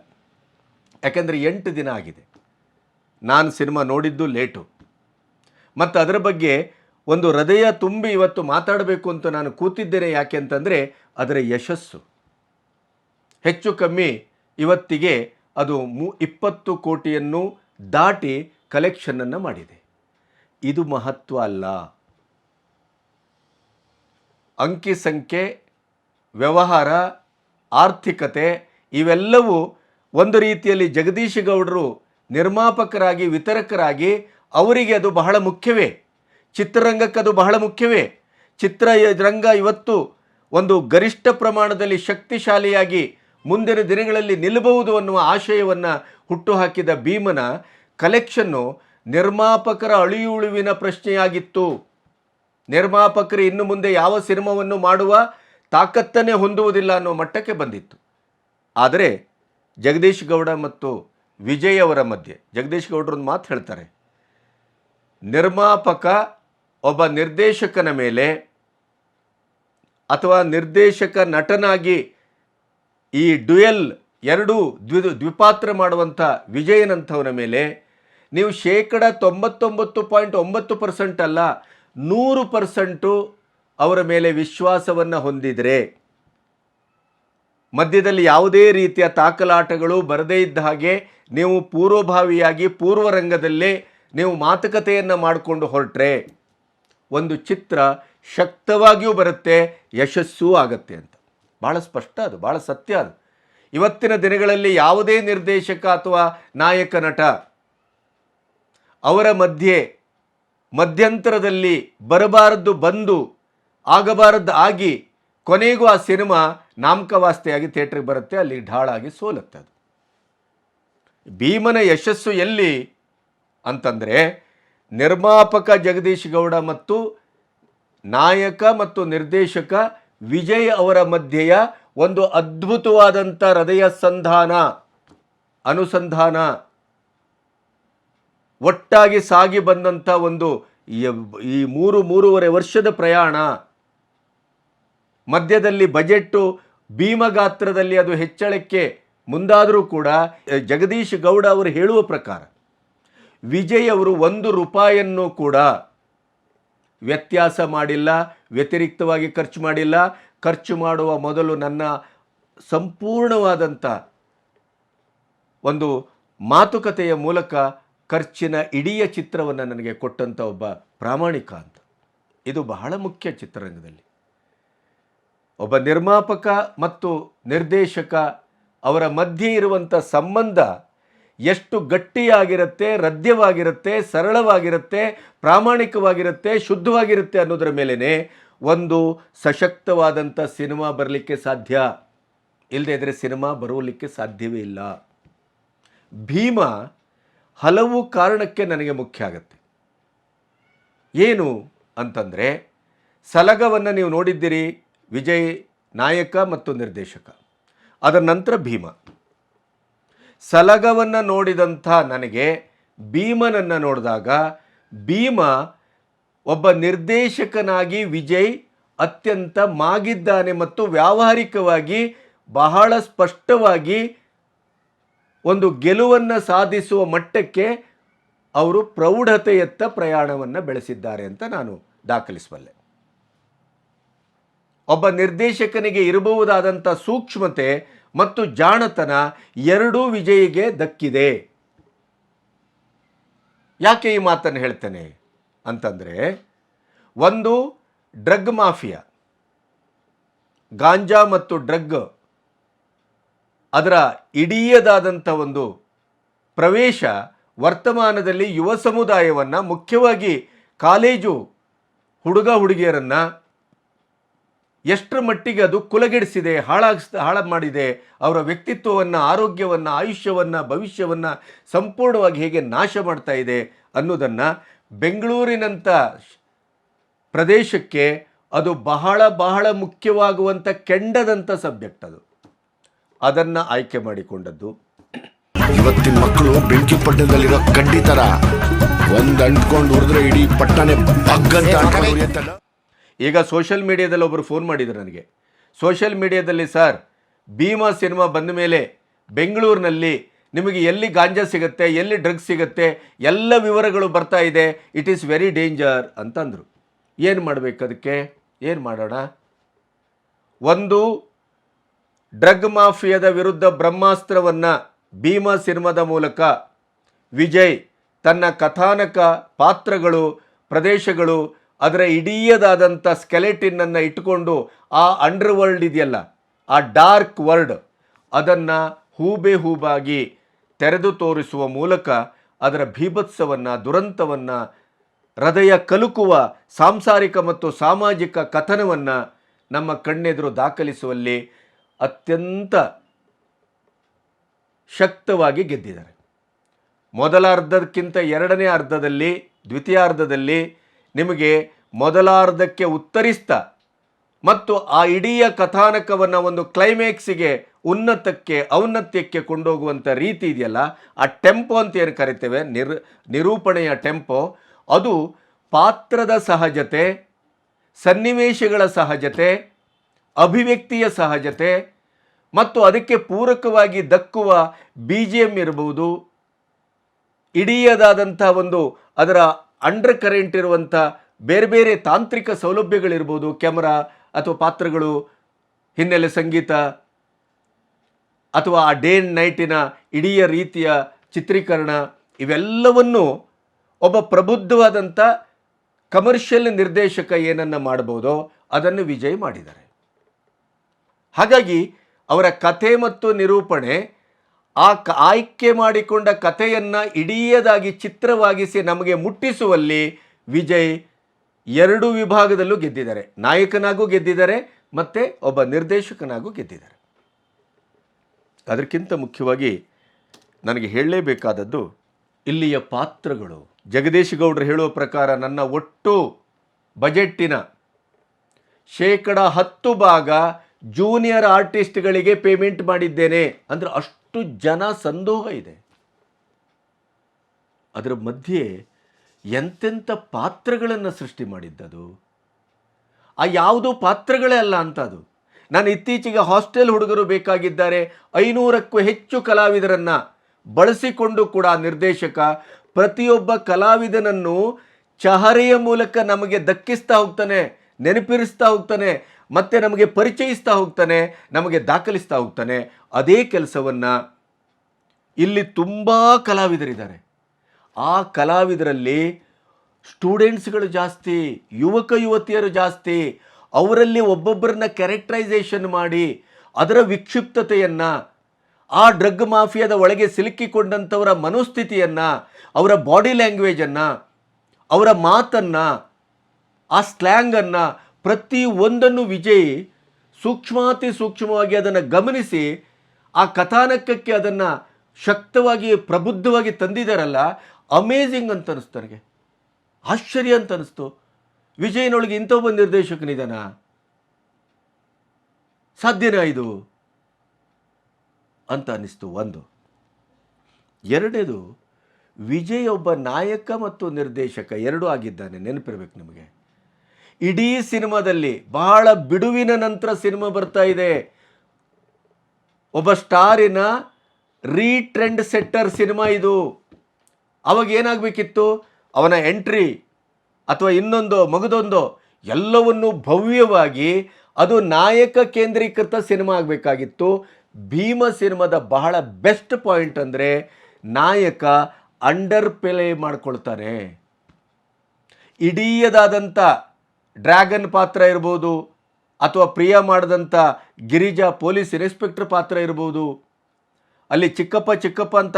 ಯಾಕೆಂದರೆ ಎಂಟು ದಿನ ಆಗಿದೆ. ನಾನು ಸಿನಿಮಾ ನೋಡಿದ್ದು ಲೇಟು. ಮತ್ತು ಅದರ ಬಗ್ಗೆ ಒಂದು ಹೃದಯ ತುಂಬಿ ಇವತ್ತು ಮಾತಾಡಬೇಕು ಅಂತ ನಾನು ಕೂತಿದ್ದೇನೆ ಯಾಕೆ ಅಂತಂದರೆ ಅದರ ಯಶಸ್ಸು. ಹೆಚ್ಚು ಕಮ್ಮಿ ಇವತ್ತಿಗೆ ಅದು ಮೂ ಇಪ್ಪತ್ತು ಕೋಟಿಯನ್ನು ದಾಟಿ ಕಲೆಕ್ಷನನ್ನು ಮಾಡಿದೆ. ಇದು ಮಹತ್ವ ಅಲ್ಲ. ಅಂಕಿ ಸಂಖ್ಯೆ, ವ್ಯವಹಾರ, ಆರ್ಥಿಕತೆ ಇವೆಲ್ಲವೂ ಒಂದು ರೀತಿಯಲ್ಲಿ ಜಗದೀಶ್ ಗೌಡರು ನಿರ್ಮಾಪಕರಾಗಿ, ವಿತರಕರಾಗಿ ಅವರಿಗೆ ಅದು ಬಹಳ ಮುಖ್ಯವೇ. ಚಿತ್ರರಂಗಕ್ಕೆ ಅದು ಬಹಳ ಮುಖ್ಯವೇ. ಚಿತ್ರ ರಂಗ ಇವತ್ತು ಒಂದು ಗರಿಷ್ಠ ಪ್ರಮಾಣದಲ್ಲಿ ಶಕ್ತಿಶಾಲಿಯಾಗಿ ಮುಂದಿನ ದಿನಗಳಲ್ಲಿ ನಿಲ್ಲಬಹುದು ಅನ್ನುವ ಆಶಯವನ್ನು ಹುಟ್ಟುಹಾಕಿದ ಭೀಮನ ಕಲೆಕ್ಷನ್ನು ನಿರ್ಮಾಪಕರ ಅಳಿಯುಳುವಿನ ಪ್ರಶ್ನೆಯಾಗಿತ್ತು. ನಿರ್ಮಾಪಕರು ಇನ್ನು ಮುಂದೆ ಯಾವ ಸಿನಿಮಾವನ್ನು ಮಾಡುವ ತಾಕತ್ತನ್ನೇ ಹೊಂದುವುದಿಲ್ಲ ಅನ್ನೋ ಮಟ್ಟಕ್ಕೆ ಬಂದಿತ್ತು. ಆದರೆ ಜಗದೀಶ್ ಗೌಡ ಮತ್ತು ವಿಜಯ್ ಅವರ ಮಧ್ಯೆ. ಜಗದೀಶ್ ಗೌಡರೊಂದು ಮಾತು ಹೇಳ್ತಾರೆ. ನಿರ್ಮಾಪಕ ಒಬ್ಬ ನಿರ್ದೇಶಕನ ಮೇಲೆ ಅಥವಾ ನಿರ್ದೇಶಕ ನಟನಾಗಿ ಈ ಡ್ಯುಯಲ್ ಎರಡು ದ್ವಿ ದ್ವಿಪಾತ್ರ ಮಾಡುವಂಥ ವಿಜಯನಂಥವನ ಮೇಲೆ ನೀವು ಶೇಕಡ ತೊಂಬತ್ತೊಂಬತ್ತು ಪಾಯಿಂಟ್ ಒಂಬತ್ತು ಪರ್ಸೆಂಟ್ ಅಲ್ಲ ನೂರು ಪರ್ಸೆಂಟು ಅವರ ಮೇಲೆ ವಿಶ್ವಾಸವನ್ನು ಹೊಂದಿದರೆ ಮಧ್ಯದಲ್ಲಿ ಯಾವುದೇ ರೀತಿಯ ತಾಕಲಾಟಗಳು ಬರದೇ ಇದ್ದ ಹಾಗೆ ನೀವು ಪೂರ್ವಭಾವಿಯಾಗಿ ಪೂರ್ವರಂಗದಲ್ಲೇ ನೀವು ಮಾತುಕತೆಯನ್ನು ಮಾಡಿಕೊಂಡು ಹೊರಟ್ರೆ ಒಂದು ಚಿತ್ರ ಶಕ್ತವಾಗಿಯೂ ಬರುತ್ತೆ, ಯಶಸ್ಸೂ ಆಗತ್ತೆ ಅಂತ. ಭಾಳ ಸ್ಪಷ್ಟ ಅದು ಭಾಳ ಸತ್ಯ ಅದು. ಇವತ್ತಿನ ದಿನಗಳಲ್ಲಿ ಯಾವುದೇ ನಿರ್ದೇಶಕ ಅಥವಾ ನಾಯಕ ನಟ ಅವರ ಮಧ್ಯೆ ಮಧ್ಯಂತರದಲ್ಲಿ ಬರಬಾರದ್ದು ಬಂದು ಆಗಬಾರದ್ದು ಆಗಿ ಕೊನೆಗೂ ಆ ಸಿನಿಮಾ ನಾಮಕವಾಸ್ತೆಯಾಗಿ ಥಿಯೇಟ್ರಿಗೆ ಬರುತ್ತೆ, ಅಲ್ಲಿ ಢಾಳಾಗಿ ಸೋಲುತ್ತೆ ಅದು. ಭೀಮನ ಯಶಸ್ಸು ಎಲ್ಲಿ ಅಂತಂದರೆ, ನಿರ್ಮಾಪಕ ಜಗದೀಶ್ ಗೌಡ ಮತ್ತು ನಾಯಕ ಮತ್ತು ನಿರ್ದೇಶಕ ವಿಜಯ್ ಅವರ ಮಧ್ಯೆಯ ಒಂದು ಅದ್ಭುತವಾದಂಥ ಹೃದಯ ಸಂಧಾನ, ಅನುಸಂಧಾನ ಒಟ್ಟಾಗಿ ಸಾಗಿ ಬಂದಂಥ ಒಂದು ಈ- ಮೂರು, ಮೂರುವರೆ ವರ್ಷದ ಪ್ರಯಾಣ. ಮಧ್ಯದಲ್ಲಿ ಬಜೆಟ್ಟು ಭೀಮಗಾತ್ರದಲ್ಲಿ ಅದು ಹೆಚ್ಚಳಕ್ಕೆ ಮುಂದಾದರೂ ಕೂಡ ಜಗದೀಶ್ ಗೌಡ ಅವರು ಹೇಳುವ ಪ್ರಕಾರ, ವಿಜಯ್ ಅವರು ಒಂದು ರೂಪಾಯಿಯನ್ನು ಕೂಡ ವ್ಯತ್ಯಾಸ ಮಾಡಿಲ್ಲ, ವ್ಯತಿರಿಕ್ತವಾಗಿ ಖರ್ಚು ಮಾಡಿಲ್ಲ. ಖರ್ಚು ಮಾಡುವ ಮೊದಲು ನನ್ನ ಸಂಪೂರ್ಣವಾದಂಥ ಒಂದು ಮಾತುಕತೆಯ ಮೂಲಕ ಖರ್ಚಿನ ಇಡೀ ಚಿತ್ರವನ್ನು ನನಗೆ ಕೊಟ್ಟಂಥ ಒಬ್ಬ ಪ್ರಾಮಾಣಿಕ ಅಂತ. ಇದು ಬಹಳ ಮುಖ್ಯ ಚಿತ್ರರಂಗದಲ್ಲಿ. ಒಬ್ಬ ನಿರ್ಮಾಪಕ ಮತ್ತು ನಿರ್ದೇಶಕ ಅವರ ಮಧ್ಯೆ ಇರುವಂಥ ಸಂಬಂಧ ಎಷ್ಟು ಗಟ್ಟಿಯಾಗಿರುತ್ತೆ, ರದ್ಯವಾಗಿರುತ್ತೆ, ಸರಳವಾಗಿರುತ್ತೆ, ಪ್ರಾಮಾಣಿಕವಾಗಿರುತ್ತೆ, ಶುದ್ಧವಾಗಿರುತ್ತೆ ಅನ್ನೋದರ ಮೇಲೇ ಒಂದು ಸಶಕ್ತವಾದಂಥ ಸಿನಿಮಾ ಬರಲಿಕ್ಕೆ ಸಾಧ್ಯ. ಇಲ್ಲದೇ ಇದ್ದರೆ ಸಿನಿಮಾ ಬರೋಲಿಕ್ಕೆ ಸಾಧ್ಯವೇ ಇಲ್ಲ. ಭೀಮ ಹಲವು ಕಾರಣಕ್ಕೆ ನನಗೆ ಮುಖ್ಯ ಆಗುತ್ತೆ. ಏನು ಅಂತಂದರೆ, ಸಲಗವನ್ನು ನೀವು ನೋಡಿದ್ದೀರಿ ವಿಜಯ್ ನಾಯಕ ಮತ್ತು ನಿರ್ದೇಶಕ. ಅದರ ನಂತರ ಭೀಮ. ಸಲಗವನ್ನು ನೋಡಿದಂಥ ನನಗೆ ಭೀಮನನ್ನು ನೋಡಿದಾಗ ಭೀಮ ಒಬ್ಬ ನಿರ್ದೇಶಕನಾಗಿ ವಿಜಯ್ ಅತ್ಯಂತ ಮಾಗಿದ್ದಾನೆ ಮತ್ತು ವ್ಯಾವಹಾರಿಕವಾಗಿ ಬಹಳ ಸ್ಪಷ್ಟವಾಗಿ ಒಂದು ಗೆಲುವನ್ನು ಸಾಧಿಸುವ ಮಟ್ಟಕ್ಕೆ ಅವರು ಪ್ರೌಢತೆಯತ್ತ ಪ್ರಯಾಣವನ್ನು ಬೆಳೆಸಿದ್ದಾರೆ ಅಂತ ನಾನು ದಾಖಲಿಸಬಲ್ಲೆ. ಒಬ್ಬ ನಿರ್ದೇಶಕನಿಗೆ ಇರಬಹುದಾದಂಥ ಸೂಕ್ಷ್ಮತೆ ಮತ್ತು ಜಾಣತನ ಎರಡೂ ವಿಜಯಿಗೆ ದಕ್ಕಿದೆ. ಯಾಕೆ ಈ ಮಾತನ್ನು ಹೇಳ್ತೇನೆ ಅಂತಂದರೆ, ಒಂದು ಡ್ರಗ್ ಮಾಫಿಯಾ, ಗಾಂಜಾ ಮತ್ತು ಡ್ರಗ್ ಅದರ ಇಡೀಯದಾದಂಥ ಒಂದು ಪ್ರವೇಶ ವರ್ತಮಾನದಲ್ಲಿ ಯುವ ಸಮುದಾಯವನ್ನು ಮುಖ್ಯವಾಗಿ ಕಾಲೇಜು ಹುಡುಗ ಹುಡುಗಿಯರನ್ನು ಎಷ್ಟರ ಮಟ್ಟಿಗೆ ಅದು ಕುಲಗೆಡಿಸಿದೆ, ಹಾಳಾಗಿಸ್ ಹಾಳು ಮಾಡಿದೆ ಅವರ ವ್ಯಕ್ತಿತ್ವವನ್ನು, ಆರೋಗ್ಯವನ್ನು, ಆಯುಷ್ಯವನ್ನು, ಭವಿಷ್ಯವನ್ನು ಸಂಪೂರ್ಣವಾಗಿ ಹೇಗೆ ನಾಶ ಮಾಡ್ತಾ ಇದೆ ಅನ್ನೋದನ್ನು ಬೆಂಗಳೂರಿನಂಥ ಪ್ರದೇಶಕ್ಕೆ ಅದು ಬಹಳ ಬಹಳ ಮುಖ್ಯವಾಗುವಂಥ ಕೆಂಡದಂಥ ಸಬ್ಜೆಕ್ಟ್ ಅದು. ಅದನ್ನು ಆಯ್ಕೆ ಮಾಡಿಕೊಂಡದ್ದು. ಇವತ್ತಿನ ಮಕ್ಕಳು ಬೆಂಕಿ ಪಟ್ಟಣದಲ್ಲಿರೋ ಕಡ್ಡಿ ಒಂದು ಅಂಟ್ಕೊಂಡು ಹೊಡೆದ್ರೆ ಇಡೀ ಪಟ್ಟಣೆ ಬಗ್ಗಂತ ಈಗ ಸೋಷಿಯಲ್ ಮೀಡಿಯಾದಲ್ಲಿ ಒಬ್ಬರು ಫೋನ್ ಮಾಡಿದರು ನನಗೆ. ಸೋಷಿಯಲ್ ಮೀಡಿಯಾದಲ್ಲಿ ಸರ್, ಭೀಮಾ ಸಿನಿಮಾ ಬಂದ ಮೇಲೆ ಬೆಂಗಳೂರಿನಲ್ಲಿ ನಿಮಗೆ ಎಲ್ಲಿ ಗಾಂಜಾ ಸಿಗುತ್ತೆ, ಎಲ್ಲಿ ಡ್ರಗ್ಸ್ ಸಿಗುತ್ತೆ, ಎಲ್ಲ ವಿವರಗಳು ಬರ್ತಾ ಇದೆ ಇಟ್ ಈಸ್ ವೆರಿ ಡೇಂಜರ್ ಅಂತಂದರು. ಏನು ಮಾಡಬೇಕು ಅದಕ್ಕೆ? ಏನು ಮಾಡೋಣ? ಒಂದು, ಡ್ರಗ್ ಮಾಫಿಯಾದ ವಿರುದ್ಧ ಬ್ರಹ್ಮಾಸ್ತ್ರವನ್ನು ಭೀಮಾ ಸಿನಿಮಾದ ಮೂಲಕ ವಿಜಯ್ ತನ್ನ ಕಥಾನಕ ಪಾತ್ರಗಳು, ಪ್ರದೇಶಗಳು ಅದರ ಇಡೀಯದಾದಂಥ ಸ್ಕೆಲೆಟಿನನ್ನು ಇಟ್ಟುಕೊಂಡು ಆ ಅಂಡರ್ ವರ್ಲ್ಡ್ ಇದೆಯಲ್ಲ, ಆ ಡಾರ್ಕ್ ವರ್ಲ್ಡ್ ಅದನ್ನು ಹೂಬೆ ಹೂಬಾಗಿ ತೆರೆದು ತೋರಿಸುವ ಮೂಲಕ ಅದರ ಭೀಭತ್ಸವನ್ನು, ದುರಂತವನ್ನು, ಹೃದಯ ಕಲುಕುವ ಸಾಂಸಾರಿಕ ಮತ್ತು ಸಾಮಾಜಿಕ ಕಥನವನ್ನು ನಮ್ಮ ಕಣ್ಣೆದುರು ದಾಖಲಿಸುವಲ್ಲಿ ಅತ್ಯಂತ ಶಕ್ತವಾಗಿ ಗೆದ್ದಿದ್ದಾರೆ. ಮೊದಲ ಅರ್ಧಕ್ಕಿಂತ ಎರಡನೇ ಅರ್ಧದಲ್ಲಿ ದ್ವಿತೀಯಾರ್ಧದಲ್ಲಿ ನಿಮಗೆ ಮೊದಲಾರ್ಧಕ್ಕೆ ಉತ್ತರಿಸ್ತ ಮತ್ತು ಆ ಇಡೀ ಕಥಾನಕವನ್ನು ಒಂದು ಕ್ಲೈಮ್ಯಾಕ್ಸಿಗೆ ಉನ್ನತಕ್ಕೆ, ಔನ್ನತ್ಯಕ್ಕೆ ಕೊಂಡೋಗುವಂಥ ರೀತಿ ಇದೆಯಲ್ಲ, ಆ ಟೆಂಪೋ ಅಂತ ಏನು ಕರಿತೇವೆ? ನಿರ್, ನಿರೂಪಣೆಯ ಟೆಂಪೋ ಅದು ಪಾತ್ರದ ಸಹಜತೆ, ಸನ್ನಿವೇಶಗಳ ಸಹಜತೆ, ಅಭಿವ್ಯಕ್ತಿಯ ಸಹಜತೆ ಮತ್ತು ಅದಕ್ಕೆ ಪೂರಕವಾಗಿ ದಕ್ಕುವ ಬಿ ಜಿ ಎಂ ಇರ್ಬೋದು. ಇಡೀಯದಾದಂಥ ಒಂದು ಅದರ ಅಂಡರ್ ಕರೆಂಟ್ ಇರುವಂಥ ಬೇರೆ ಬೇರೆ ತಾಂತ್ರಿಕ ಸೌಲಭ್ಯಗಳಿರ್ಬೋದು, ಕ್ಯಾಮರಾ ಅಥವಾ ಪಾತ್ರಗಳು, ಹಿನ್ನೆಲೆ ಸಂಗೀತ ಅಥವಾ ಆ ಡೇ ಆ್ಯಂಡ್ ನೈಟಿನ ಇಡೀ ರೀತಿಯ ಚಿತ್ರೀಕರಣ, ಇವೆಲ್ಲವನ್ನು ಒಬ್ಬ ಪ್ರಬುದ್ಧವಾದಂಥ ಕಮರ್ಷಿಯಲ್ ನಿರ್ದೇಶಕ ಏನನ್ನು ಮಾಡ್ಬೋದೋ ಅದನ್ನು ವಿಜಯ್ ಮಾಡಿದ್ದಾರೆ. ಹಾಗಾಗಿ ಅವರ ಕಥೆ ಮತ್ತು ನಿರೂಪಣೆ ಆ ಕ, ಆಯ್ಕೆ ಮಾಡಿಕೊಂಡ ಕಥೆಯನ್ನು ಇಡೀಯದಾಗಿ ಚಿತ್ರವಾಗಿಸಿ ನಮಗೆ ಮುಟ್ಟಿಸುವಲ್ಲಿ ವಿಜಯ್ ಎರಡು ವಿಭಾಗದಲ್ಲೂ ಗೆದ್ದಿದ್ದಾರೆ. ನಾಯಕನಾಗೂ ಗೆದ್ದಿದ್ದಾರೆ ಮತ್ತು ಒಬ್ಬ ನಿರ್ದೇಶಕನಾಗೂ ಗೆದ್ದಿದ್ದಾರೆ. ಅದಕ್ಕಿಂತ ಮುಖ್ಯವಾಗಿ ನನಗೆ ಹೇಳಲೇಬೇಕಾದದ್ದು ಇಲ್ಲಿಯ ಪಾತ್ರಗಳು. ಜಗದೀಶ್ ಗೌಡರು ಹೇಳುವ ಪ್ರಕಾರ ನನ್ನ ಒಟ್ಟು ಬಜೆಟ್ಟಿನ ಶೇಕಡ ಹತ್ತು ಭಾಗ ಜೂನಿಯರ್ ಆರ್ಟಿಸ್ಟ್ಗಳಿಗೆ ಪೇಮೆಂಟ್ ಮಾಡಿದ್ದೇನೆ. ಅಂದರೆ ಅಷ್ಟು ಜನ ಸಂದೋಹ ಇದೆ. ಅದರ ಮಧ್ಯೆ ಎಂತೆಂಥ ಪಾತ್ರಗಳನ್ನು ಸೃಷ್ಟಿ ಮಾಡಿದ್ದದು? ಆ ಯಾವುದೋ ಪಾತ್ರಗಳೇ ಅಲ್ಲ ಅಂತ ಅದು ನಾನು ಇತ್ತೀಚೆಗೆ ಹಾಸ್ಟೆಲ್ ಹುಡುಗರು ಬೇಕಾಗಿದ್ದಾರೆ, ಐನೂರಕ್ಕೂ ಹೆಚ್ಚು ಕಲಾವಿದರನ್ನು ಬಳಸಿಕೊಂಡು ಕೂಡ ನಿರ್ದೇಶಕ ಪ್ರತಿಯೊಬ್ಬ ಕಲಾವಿದನನ್ನು ಚಹರೆಯ ಮೂಲಕ ನಮಗೆ ದಕ್ಕಿಸ್ತಾ ಹೋಗ್ತಾನೆ, ನೆನಪಿರಿಸ್ತಾ ಹೋಗ್ತಾನೆ ಮತ್ತೆ ನಮಗೆ ಪರಿಚಯಿಸ್ತಾ ಹೋಗ್ತಾನೆ, ನಮಗೆ ದಾಖಲಿಸ್ತಾ ಹೋಗ್ತಾನೆ. ಅದೇ ಕೆಲಸವನ್ನು ಇಲ್ಲಿ ತುಂಬ ಕಲಾವಿದರಿದ್ದಾರೆ. ಆ ಕಲಾವಿದರಲ್ಲಿ ಸ್ಟೂಡೆಂಟ್ಸ್ಗಳು ಜಾಸ್ತಿ, ಯುವಕ ಯುವತಿಯರು ಜಾಸ್ತಿ, ಅವರಲ್ಲಿ ಒಬ್ಬೊಬ್ಬರನ್ನ ಕ್ಯಾರೆಕ್ಟರೈಸೇಷನ್ ಮಾಡಿ ಅದರ ವಿಕ್ಷಿಪ್ತತೆಯನ್ನು, ಆ ಡ್ರಗ್ ಮಾಫಿಯಾದ ಒಳಗೆ ಸಿಲುಕಿಕೊಂಡಂಥವರ ಮನೋಸ್ಥಿತಿಯನ್ನು, ಅವರ ಬಾಡಿ ಲ್ಯಾಂಗ್ವೇಜನ್ನು ಅವರ ಮಾತನ್ನು, ಆ ಸ್ಲ್ಯಾಂಗನ್ನು ಪ್ರತಿ ಒಂದನ್ನು ವಿಜಯ್ ಸೂಕ್ಷ್ಮಾತಿ ಸೂಕ್ಷ್ಮವಾಗಿ ಅದನ್ನು ಗಮನಿಸಿ ಆ ಕಥಾನಕಕ್ಕೆ ಅದನ್ನು ಶಕ್ತವಾಗಿ, ಪ್ರಬುದ್ಧವಾಗಿ ತಂದಿದ್ದಾರಲ್ಲ ಅಮೇಝಿಂಗ್ ಅಂತ ಅನಿಸ್ತು ನನಗೆ ಆಶ್ಚರ್ಯ ಅಂತ ಅನಿಸ್ತು. ವಿಜಯನೊಳಗೆ ಇಂಥ ಒಬ್ಬ ನಿರ್ದೇಶಕನಿದಾನ? ಸಾಧ್ಯನಾ ಇದು ಅಂತ ಅನ್ನಿಸ್ತು ಒಂದು. ಎರಡನೇದು, ವಿಜಯ್ ಒಬ್ಬ ನಾಯಕ ಮತ್ತು ನಿರ್ದೇಶಕ, ಎರಡೂ ಆಗಿದ್ದಾನೆ, ನೆನಪಿರ್ಬೇಕು ನಮಗೆ. ಇಡೀ ಸಿನಿಮಾದಲ್ಲಿ ಬಹಳ ಬಿಡುವಿನ ನಂತರ ಸಿನಿಮಾ ಬರ್ತಾ ಇದೆ. ಒಬ್ಬ ಸ್ಟಾರಿನ ರೀಟ್ರೆಂಡ್ ಸೆಟ್ಟರ್ ಸಿನಿಮಾ ಇದು. ಅವಾಗ ಏನಾಗಬೇಕಿತ್ತು? ಅವನ ಎಂಟ್ರಿ ಅಥವಾ ಇನ್ನೊಂದು ಮಗದೊಂದು ಎಲ್ಲವನ್ನು ಭವ್ಯವಾಗಿ ಅದು ನಾಯಕ ಕೇಂದ್ರೀಕೃತ ಸಿನಿಮಾ ಆಗಬೇಕಾಗಿತ್ತು. ಭೀಮ ಸಿನಿಮಾದ ಬಹಳ ಬೆಸ್ಟ್ ಪಾಯಿಂಟ್ ಅಂದರೆ ನಾಯಕ ಅಂಡರ್ ಪ್ಲೇ ಮಾಡ್ಕೊಳ್ತಾನೆ. ಇಡೀಯದಾದಂಥ ಡ್ರ್ಯಾಗನ್ ಪಾತ್ರ ಇರ್ಬೋದು ಅಥವಾ ಪ್ರಿಯ ಮಾಡಿದಂಥ ಗಿರಿಜಾ ಪೊಲೀಸ್ ಇನ್ಸ್ಪೆಕ್ಟರ್ ಪಾತ್ರ ಇರ್ಬೋದು. ಅಲ್ಲಿ ಚಿಕ್ಕಪ್ಪ ಚಿಕ್ಕಪ್ಪ ಅಂತ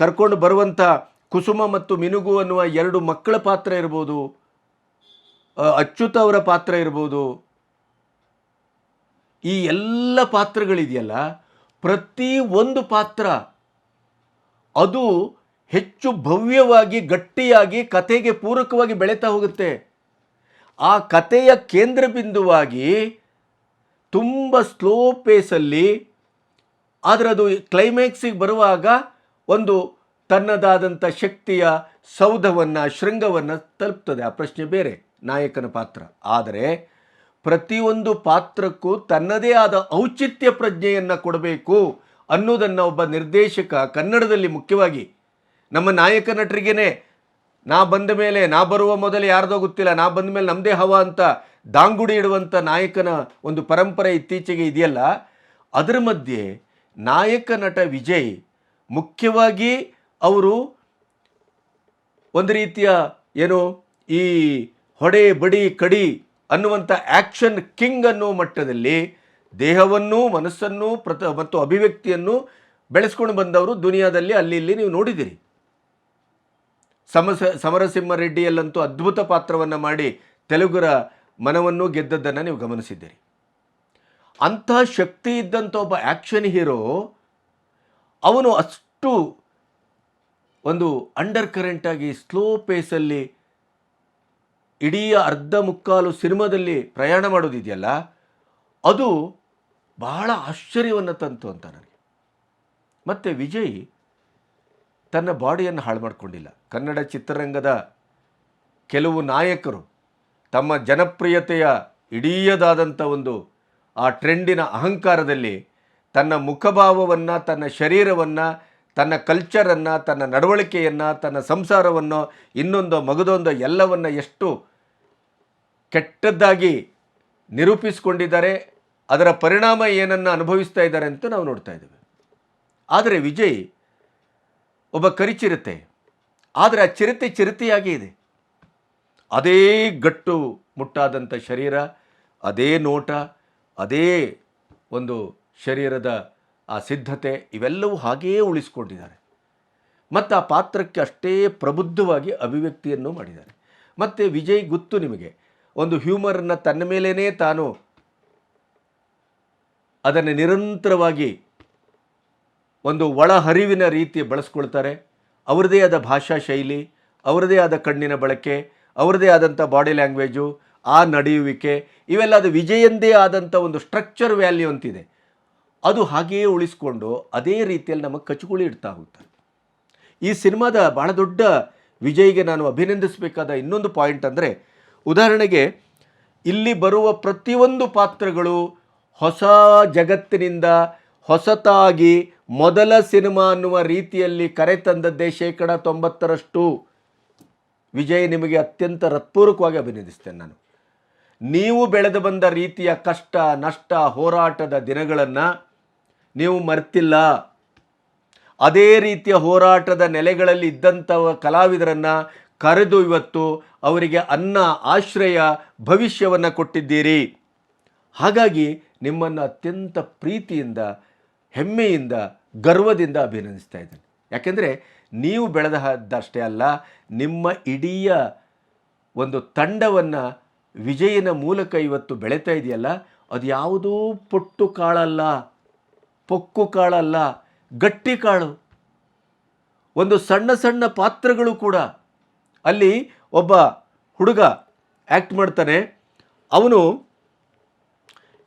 ಕರ್ಕೊಂಡು ಬರುವಂಥ ಕುಸುಮ ಮತ್ತು ಮಿನುಗು ಅನ್ನುವ ಎರಡು ಮಕ್ಕಳ ಪಾತ್ರ ಇರ್ಬೋದು. ಅಚ್ಯುತ ಅವರ ಪಾತ್ರ ಇರ್ಬೋದು. ಈ ಎಲ್ಲ ಪಾತ್ರಗಳಿದೆಯಲ್ಲ, ಪ್ರತಿ ಒಂದು ಪಾತ್ರ ಅದು ಹೆಚ್ಚು ಭವ್ಯವಾಗಿ, ಗಟ್ಟಿಯಾಗಿ, ಕಥೆಗೆ ಪೂರಕವಾಗಿ ಬೆಳೀತಾ ಹೋಗುತ್ತೆ. ಆ ಕಥೆಯ ಕೇಂದ್ರ ಬಿಂದುವಾಗಿ ತುಂಬ ಸ್ಲೋ ಪೇಸಲ್ಲಿ ಆದರೆ ಅದು ಕ್ಲೈಮ್ಯಾಕ್ಸಿಗೆ ಬರುವಾಗ ಒಂದು ತನ್ನದಾದಂಥ ಶಕ್ತಿಯ ಸೌಧವನ್ನು, ಶೃಂಗವನ್ನು ತಲುಪ್ತದೆ. ಆ ಪ್ರಶ್ನೆ ಬೇರೆ, ನಾಯಕನ ಪಾತ್ರ. ಆದರೆ ಪ್ರತಿಯೊಂದು ಪಾತ್ರಕ್ಕೂ ತನ್ನದೇ ಆದ ಔಚಿತ್ಯ ಪ್ರಜ್ಞೆಯನ್ನು ಕೊಡಬೇಕು ಅನ್ನೋದನ್ನು ಒಬ್ಬ ನಿರ್ದೇಶಕ ಕನ್ನಡದಲ್ಲಿ ಮುಖ್ಯವಾಗಿ ನಮ್ಮ ನಾಯಕ ನಟರಿಗೇನೆ ನಾ ಬಂದ ಮೇಲೆ, ನಾ ಬರುವ ಮೊದಲು ಯಾರ್ದೋ ಗೊತ್ತಿಲ್ಲ, ನಾ ಬಂದ ಮೇಲೆ ನಮ್ಮದೇ ಹವ ಅಂತ ದಾಂಗುಡಿ ಇಡುವಂಥ ನಾಯಕನ ಒಂದು ಪರಂಪರೆ ಇತ್ತೀಚೆಗೆ ಇದೆಯಲ್ಲ, ಅದರ ಮಧ್ಯೆ ನಾಯಕ ನಟ ವಿಜಯ್ ಮುಖ್ಯವಾಗಿ ಅವರು ಒಂದು ರೀತಿಯ ಏನು ಈ ಹೊಡೆ, ಬಡಿ, ಕಡಿ ಅನ್ನುವಂಥ ಆ್ಯಕ್ಷನ್ ಕಿಂಗ್ ಅನ್ನೋ ಮಟ್ಟದಲ್ಲಿ ದೇಹವನ್ನು, ಮನಸ್ಸನ್ನು, ಪ್ರತ, ಮತ್ತು ಅಭಿವ್ಯಕ್ತಿಯನ್ನು ಬೆಳೆಸ್ಕೊಂಡು ಬಂದವರು ದುನಿಯಾದಲ್ಲಿ ಅಲ್ಲಿ ಇಲ್ಲಿ ನೀವು ನೋಡಿದ್ದೀರಿ ಸಮಸ, ಸಮರಸಿಂಹ ರೆಡ್ಡಿಯಲ್ಲಂತೂ ಅದ್ಭುತ ಪಾತ್ರವನ್ನು ಮಾಡಿ ತೆಲುಗುರ ಮನವನ್ನು ಗೆದ್ದದ್ದನ್ನು ನೀವು ಗಮನಿಸಿದ್ದೀರಿ. ಅಂಥ ಶಕ್ತಿ ಇದ್ದಂಥ ಒಬ್ಬ ಆ್ಯಕ್ಷನ್ ಹೀರೋ ಅವನು ಅಷ್ಟು ಒಂದು ಅಂಡರ್ ಕರೆಂಟಾಗಿ ಸ್ಲೋ ಪೇಸಲ್ಲಿ ಇಡೀ ಅರ್ಧ ಮುಕ್ಕಾಲು ಸಿನಿಮಾದಲ್ಲಿ ಪ್ರಯಾಣ ಮಾಡೋದಿದೆಯಲ್ಲ, ಅದು ಬಹಳ ಆಶ್ಚರ್ಯವನ್ನು ತಂತು ಅಂತ ನನಗೆ. ಮತ್ತು ವಿಜಯ್ ತನ್ನ ಬಾಡಿಯನ್ನು ಹಾಳು ಮಾಡಿಕೊಂಡಿಲ್ಲ ಕನ್ನಡ ಚಿತ್ರರಂಗದ ಕೆಲವು ನಾಯಕರು ತಮ್ಮ ಜನಪ್ರಿಯತೆಯ ಇಡೀಯದಾದಂಥ ಒಂದು ಆ ಟ್ರೆಂಡಿನ ಅಹಂಕಾರದಲ್ಲಿ ತನ್ನ ಮುಖಭಾವವನ್ನು, ತನ್ನ ಶರೀರವನ್ನು, ತನ್ನ ಕಲ್ಚರನ್ನು, ತನ್ನ ನಡವಳಿಕೆಯನ್ನು, ತನ್ನ ಸಂಸಾರವನ್ನು, ಇನ್ನೊಂದು ಮಗದೊಂದು ಎಲ್ಲವನ್ನು ಎಷ್ಟು ಕೆಟ್ಟದ್ದಾಗಿ ನಿರೂಪಿಸಿಕೊಂಡಿದ್ದಾರೆ, ಅದರ ಪರಿಣಾಮ ಏನನ್ನು ಅನುಭವಿಸ್ತಾ ಇದ್ದಾರೆ ಅಂತ ನಾವು ನೋಡ್ತಾ ಇದ್ದೇವೆ. ಆದರೆ ವಿಜಯ್ ಒಬ್ಬ ಕರಿಚಿರತೆ. ಆದರೆ ಆ ಚಿರತೆ ಚಿರತೆಯಾಗೇ ಇದೆ. ಅದೇ ಗಟ್ಟು ಮುಟ್ಟಾದಂಥ ಶರೀರ, ಅದೇ ನೋಟ, ಅದೇ ಒಂದು ಶರೀರದ ಆ ಸಿದ್ಧತೆ, ಇವೆಲ್ಲವೂ ಹಾಗೆಯೇ ಉಳಿಸ್ಕೊಂಡಿದ್ದಾರೆ. ಮತ್ತು ಆ ಪಾತ್ರಕ್ಕೆ ಅಷ್ಟೇ ಪ್ರಬುದ್ಧವಾಗಿ ಅಭಿವ್ಯಕ್ತಿಯನ್ನು ಮಾಡಿದ್ದಾರೆ. ಮತ್ತು ವಿಜಯ್ ಗೊತ್ತು ನಿಮಗೆ. ಒಂದು ಹ್ಯೂಮರನ್ನು ತನ್ನ ಮೇಲೇ ತಾನು ಅದನ್ನು ನಿರಂತರವಾಗಿ ಒಂದು ಒಳಹರಿವಿನ ರೀತಿ ಬಳಸ್ಕೊಳ್ತಾರೆ. ಅವರದೇ ಆದ ಭಾಷಾ ಶೈಲಿ, ಅವರದೇ ಆದ ಕಣ್ಣಿನ ಬಳಕೆ, ಅವರದೇ ಆದಂಥ ಬಾಡಿ ಲ್ಯಾಂಗ್ವೇಜು ಆ ನಡೆಯುವಿಕೆ ಇವೆಲ್ಲ ಅದು ವಿಜಯಂದೇ ಆದಂಥ ಒಂದು ಸ್ಟ್ರಕ್ಚರ್ ವ್ಯಾಲ್ಯೂ ಅಂತಿದೆ. ಅದು ಹಾಗೆಯೇ ಉಳಿಸ್ಕೊಂಡು ಅದೇ ರೀತಿಯಲ್ಲಿ ನಮಗೆ ಕಚುಗುಳಿ ಇಡ್ತಾ ಹೋಗ್ತಾರೆ ಈ ಸಿನಿಮಾದ ಭಾಳ ದೊಡ್ಡ ವಿಜಯ್ಗೆ ನಾನು ಅಭಿನಂದಿಸಬೇಕಾದ ಇನ್ನೊಂದು ಪಾಯಿಂಟ್ ಅಂದರೆ, ಉದಾಹರಣೆಗೆ ಇಲ್ಲಿ ಬರುವ ಪ್ರತಿಯೊಂದು ಪಾತ್ರಗಳು ಹೊಸ ಜಗತ್ತಿನಿಂದ ಹೊಸತಾಗಿ ಮೊದಲ ಸಿನಿಮಾ ಅನ್ನುವ ರೀತಿಯಲ್ಲಿ ಕರೆತಂದದ್ದೇ ಶೇಕಡ ತೊಂಬತ್ತರಷ್ಟು. ವಿಜಯ್ ನಿಮಗೆ ಅತ್ಯಂತ ಹೃತ್ಪೂರ್ವಕವಾಗಿ ಅಭಿನಂದಿಸ್ತೇನೆ ನಾನು. ನೀವು ಬೆಳೆದು ಬಂದ ರೀತಿಯ ಕಷ್ಟ, ನಷ್ಟ, ಹೋರಾಟದ ದಿನಗಳನ್ನು ನೀವು ಮರ್ತಿಲ್ಲ. ಅದೇ ರೀತಿಯ ಹೋರಾಟದ ನೆಲೆಗಳಲ್ಲಿ ಇದ್ದಂಥ ಕಲಾವಿದರನ್ನು ಕರೆದು ಇವತ್ತು ಅವರಿಗೆ ಅನ್ನ, ಆಶ್ರಯ, ಭವಿಷ್ಯವನ್ನು ಕೊಟ್ಟಿದ್ದೀರಿ. ಹಾಗಾಗಿ ನಿಮ್ಮನ್ನು ಅತ್ಯಂತ ಪ್ರೀತಿಯಿಂದ ಹೆಮ್ಮೆಯಿಂದ, ಗರ್ವದಿಂದ ಅಭಿನಂದಿಸ್ತಾ ಇದ್ದೇನೆ. ಯಾಕೆಂದರೆ ನೀವು ಬೆಳೆದಷ್ಟೇ ಅಲ್ಲ, ನಿಮ್ಮ ಇಡೀ ಒಂದು ತಂಡವನ್ನು ವಿಜಯನ ಮೂಲಕ ಇವತ್ತು ಬೆಳೀತಾ ಇದೆಯಲ್ಲ, ಅದು ಯಾವುದೂ ಪೊಟ್ಟು ಕಾಳಲ್ಲ, ಪೊಕ್ಕು ಕಾಳಲ್ಲ, ಗಟ್ಟಿ ಕಾಳು. ಒಂದು ಸಣ್ಣ ಸಣ್ಣ ಪಾತ್ರಗಳು ಕೂಡ ಅಲ್ಲಿ ಒಬ್ಬ ಹುಡುಗ ಆ್ಯಕ್ಟ್ ಮಾಡ್ತಾನೆ. ಅವನು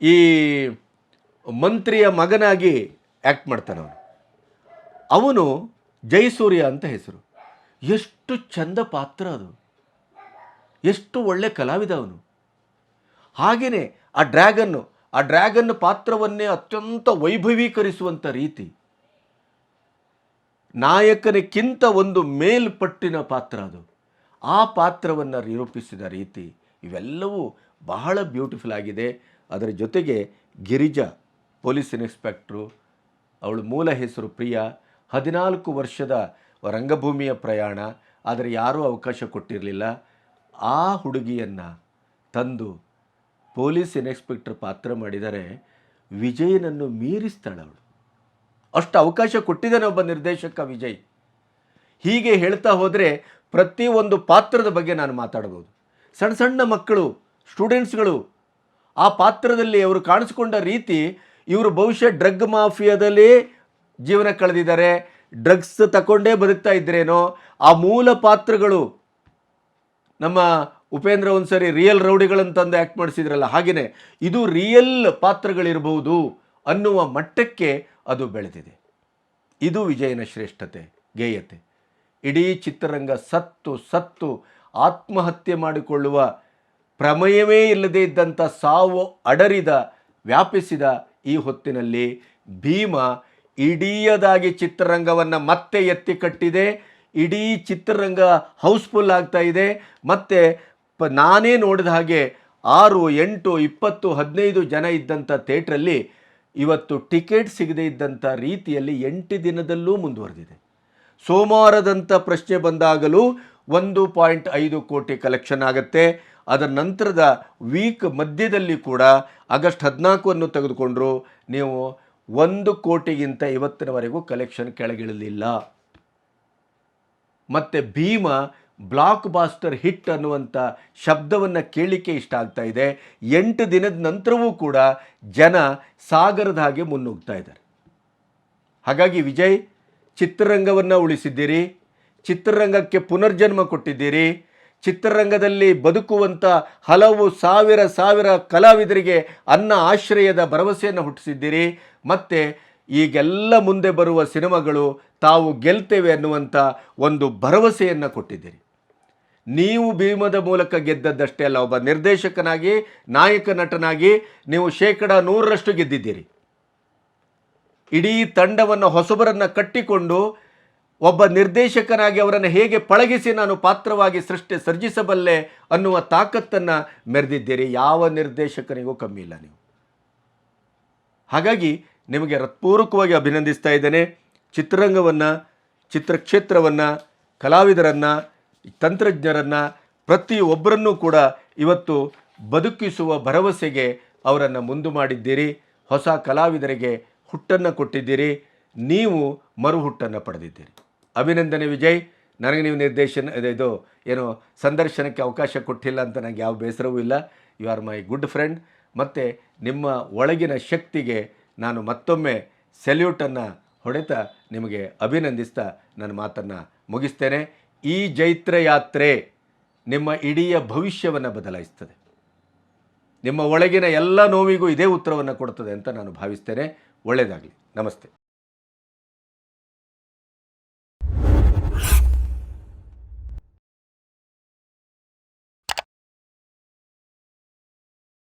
ಈ ಮಂತ್ರಿಯ ಮಗನಾಗಿ ಆ್ಯಕ್ಟ್ ಮಾಡ್ತಾನೆ ಅವನು. ಅವನು ಜಯಸೂರ್ಯ ಅಂತ ಹೆಸರು. ಎಷ್ಟು ಚಂದ ಪಾತ್ರ ಅದು. ಎಷ್ಟು ಒಳ್ಳೆ ಕಲಾವಿದ ಅವನು. ಹಾಗೆಯೇ ಆ ಡ್ರ್ಯಾಗನ್ನು, ಆ ಡ್ರ್ಯಾಗನ್ ಪಾತ್ರವನ್ನೇ ಅತ್ಯಂತ ವೈಭವೀಕರಿಸುವಂಥ ರೀತಿ. ನಾಯಕನಿಕ್ಕಿಂತ ಒಂದು ಮೇಲ್ಪಟ್ಟಿನ ಪಾತ್ರ ಅದು. ಆ ಪಾತ್ರವನ್ನು ನಿರೂಪಿಸಿದ ರೀತಿ ಇವೆಲ್ಲವೂ ಬಹಳ ಬ್ಯೂಟಿಫುಲ್ ಆಗಿದೆ. ಅದರ ಜೊತೆಗೆ ಗಿರಿಜಾ, ಪೊಲೀಸ್ ಇನ್ಸ್ಪೆಕ್ಟ್ರು ಅವಳ ಮೂಲ ಹೆಸರು ಪ್ರಿಯಾ. ಹದಿನಾಲ್ಕು ವರ್ಷದ ರಂಗಭೂಮಿಯ ಪ್ರಯಾಣ, ಆದರೆ ಯಾರೂ ಅವಕಾಶ ಕೊಟ್ಟಿರಲಿಲ್ಲ. ಆ ಹುಡುಗಿಯನ್ನು ತಂದು ಪೊಲೀಸ್ ಇನ್ಸ್ಪೆಕ್ಟರ್ ಪಾತ್ರ ಮಾಡಿದರೆ ವಿಜಯನನ್ನು ಮೀರಿಸ್ತಾಳೆ ಅವಳು ಅಷ್ಟು ಅವಕಾಶ ಕೊಟ್ಟಿದ್ದಾನೆ ಒಬ್ಬ ನಿರ್ದೇಶಕ ವಿಜಯ್. ಹೀಗೆ ಹೇಳ್ತಾ ಹೋದರೆ ಪ್ರತಿಯೊಂದು ಪಾತ್ರದ ಬಗ್ಗೆ ನಾನು ಮಾತಾಡ್ಬೋದು. ಸಣ್ಣ ಸಣ್ಣ ಮಕ್ಕಳು, ಸ್ಟೂಡೆಂಟ್ಸ್ಗಳು ಆ ಪಾತ್ರದಲ್ಲಿ ಅವರು ಕಾಣಿಸ್ಕೊಂಡ ರೀತಿ ಇವರು ಬಹುಶಃ ಡ್ರಗ್ ಮಾಫಿಯಾದಲ್ಲಿ ಜೀವನ ಕಳೆದಿದ್ದಾರೆ. ಡ್ರಗ್ಸ್ ತಗೊಂಡೇ ಬದುಕ್ತಾ ಇದ್ರೇನೋ, ಆ ಮೂಲ ಪಾತ್ರಗಳು ನಮ್ಮ ಉಪೇಂದ್ರ ಒಂದ್ಸರಿ ರಿಯಲ್ ರೌಡಿಗಳನ್ನು ತಂದು ಆ್ಯಕ್ಟ್ ಮಾಡಿಸಿದ್ರಲ್ಲ ಹಾಗೆಯೇ ಇದು ರಿಯಲ್ ಪಾತ್ರಗಳಿರಬಹುದು ಅನ್ನುವ ಮಟ್ಟಕ್ಕೆ ಅದು ಬೆಳೆದಿದೆ. ಇದು ವಿಜಯನ ಶ್ರೇಷ್ಠತೆ, ಗೇಯತೆ. ಇಡೀ ಚಿತ್ರರಂಗ ಸತ್ತು ಸತ್ತು ಆತ್ಮಹತ್ಯೆ ಮಾಡಿಕೊಳ್ಳುವ ಪ್ರಮೇಯವೇ ಇಲ್ಲದೇ ಇದ್ದಂಥ ಸಾವು ಅಡರಿದ, ವ್ಯಾಪಿಸಿದ ಈ ಹೊತ್ತಿನಲ್ಲಿ ಭೀಮ ಇಡೀಯದಾಗಿ ಚಿತ್ರರಂಗವನ್ನು ಮತ್ತೆ ಎತ್ತಿ ಕಟ್ಟಿದೆ. ಇಡೀ ಚಿತ್ರರಂಗ ಹೌಸ್ಫುಲ್ ಆಗ್ತಾ ಇದೆ. ಮತ್ತು ಪ ನಾನೇ ನೋಡಿದ ಹಾಗೆ ಆರು, ಎಂಟು, ಇಪ್ಪತ್ತು, ಹದಿನೈದು ಜನ ಇದ್ದಂಥ ಥೇಟ್ರಲ್ಲಿ ಇವತ್ತು ಟಿಕೆಟ್ ಸಿಗದೇ ಇದ್ದಂಥ ರೀತಿಯಲ್ಲಿ ಎಂಟು ದಿನದಲ್ಲೂ ಮುಂದುವರೆದಿದೆ. ಸೋಮವಾರದಂಥ ಪ್ರಶ್ನೆ ಬಂದಾಗಲೂ ಒಂದು ಪಾಯಿಂಟ್ ಐದು ಕೋಟಿ ಕಲೆಕ್ಷನ್ ಆಗುತ್ತೆ. ಅದರ ನಂತರದ ವೀಕ್ ಮಧ್ಯದಲ್ಲಿ ಕೂಡ ಆಗಸ್ಟ್ ಹದಿನಾಲ್ಕನ್ನು ತೆಗೆದುಕೊಂಡ್ರು. ನೀವು ಒಂದು ಕೋಟಿಗಿಂತ ಇವತ್ತಿನವರೆಗೂ ಕಲೆಕ್ಷನ್ ಕೆಳಗಿಳಲಿಲ್ಲ. ಮತ್ತು ಭೀಮ ಬ್ಲಾಕ್ ಬಾಸ್ಟರ್ ಹಿಟ್ ಅನ್ನುವಂಥ ಶಬ್ದವನ್ನು ಕೇಳಲಿಕ್ಕೆ ಇಷ್ಟ ಆಗ್ತಾ ಇದೆ. ಎಂಟು ದಿನದ ನಂತರವೂ ಕೂಡ ಜನ ಸಾಗರದ ಹಾಗೆ ಮುನ್ನುಗ್ತಾ ಇದ್ದಾರೆ. ಹಾಗಾಗಿ ವಿಜಯ್, ಚಿತ್ರರಂಗವನ್ನು ಉಳಿಸಿದ್ದೀರಿ. ಚಿತ್ರರಂಗಕ್ಕೆ ಪುನರ್ಜನ್ಮ ಕೊಟ್ಟಿದ್ದೀರಿ. ಚಿತ್ರರಂಗದಲ್ಲಿ ಬದುಕುವಂಥ ಹಲವು ಸಾವಿರ ಸಾವಿರ ಕಲಾವಿದರಿಗೆ ಅನ್ನ ಆಶ್ರಯದ ಭರವಸೆಯನ್ನು ಹುಟ್ಟಿಸಿದ್ದೀರಿ. ಮತ್ತು ಈಗೆಲ್ಲ ಮುಂದೆ ಬರುವ ಸಿನಿಮಾಗಳು ತಾವು ಗೆಲ್ತೇವೆ ಅನ್ನುವಂಥ ಒಂದು ಭರವಸೆಯನ್ನು ಕೊಟ್ಟಿದ್ದೀರಿ. ನೀವು ಭೀಮದ ಮೂಲಕ ಗೆದ್ದದ್ದಷ್ಟೇ ಅಲ್ಲ, ಒಬ್ಬ ನಿರ್ದೇಶಕನಾಗಿ, ನಾಯಕ ನಟನಾಗಿ ನೀವು ಶೇಕಡ ನೂರರಷ್ಟು ಗೆದ್ದಿದ್ದೀರಿ. ಇಡೀ ತಂಡವನ್ನು ಹೊಸಬರನ್ನು ಕಟ್ಟಿಕೊಂಡು ಒಬ್ಬ ನಿರ್ದೇಶಕನಾಗಿ ಅವರನ್ನು ಹೇಗೆ ಪಳಗಿಸಿ ನಾನು ಪಾತ್ರವಾಗಿ ಸೃಷ್ಟಿ ಸರ್ಜಿಸಬಲ್ಲೆ ಅನ್ನುವ ತಾಕತ್ತನ್ನು ಮೆರೆದಿದ್ದೀರಿ? ಯಾವ ನಿರ್ದೇಶಕನಿಗೂ ಕಮ್ಮಿ ಇಲ್ಲ ನೀವು. ಹಾಗಾಗಿ ನಿಮಗೆ ಹೃತ್ಪೂರ್ವಕವಾಗಿ ಅಭಿನಂದಿಸ್ತಾ ಇದ್ದೇನೆ. ಚಿತ್ರರಂಗವನ್ನು, ಚಿತ್ರಕ್ಷೇತ್ರವನ್ನು, ಕಲಾವಿದರನ್ನು, ತಂತ್ರಜ್ಞರನ್ನು, ಪ್ರತಿಯೊಬ್ಬರನ್ನೂ ಕೂಡ ಇವತ್ತು ಬದುಕಿಸುವ ಭರವಸೆಗೆ ಅವರನ್ನು ಮುಂದು ಮಾಡಿದ್ದೀರಿ. ಹೊಸ ಕಲಾವಿದರಿಗೆ ಹುಟ್ಟನ್ನು ಕೊಟ್ಟಿದ್ದೀರಿ. ನೀವು ಮರುಹುಟ್ಟನ್ನು ಪಡೆದಿದ್ದೀರಿ. ಅಭಿನಂದನೆ ವಿಜಯ್. ನನಗೆ ನೀವು ನಿರ್ದೇಶನ ಇದು- ಏನು ಸಂದರ್ಶನಕ್ಕೆ ಅವಕಾಶ ಕೊಟ್ಟಿಲ್ಲ ಅಂತ ನನಗೆ ಯಾವ ಬೇಸರವೂ ಇಲ್ಲ. You are my good friend ಮತ್ತು ನಿಮ್ಮ ಒಳಗಿನ ಶಕ್ತಿಗೆ ನಾನು ಮತ್ತೊಮ್ಮೆ ಸೆಲ್ಯೂಟನ್ನು ಹೊಡೆತಾ ನಿಮಗೆ ಅಭಿನಂದಿಸ್ತಾ ನನ್ನ ಮಾತನ್ನು ಮುಗಿಸ್ತೇನೆ. ಈ ಜೈತ್ರ ಯಾತ್ರೆ ನಿಮ್ಮ ಇಡೀ ಭವಿಷ್ಯವನ್ನು ಬದಲಾಯಿಸ್ತದೆ. ನಿಮ್ಮ ಒಳಗಿನ ಎಲ್ಲ ನೋವಿಗೂ ಇದೇ ಉತ್ತರವನ್ನು ಕೊಡ್ತದೆ ಅಂತ ನಾನು ಭಾವಿಸ್ತೇನೆ. ಒಳ್ಳೆಯದಾಗಲಿ ನಮಸ್ತೆ.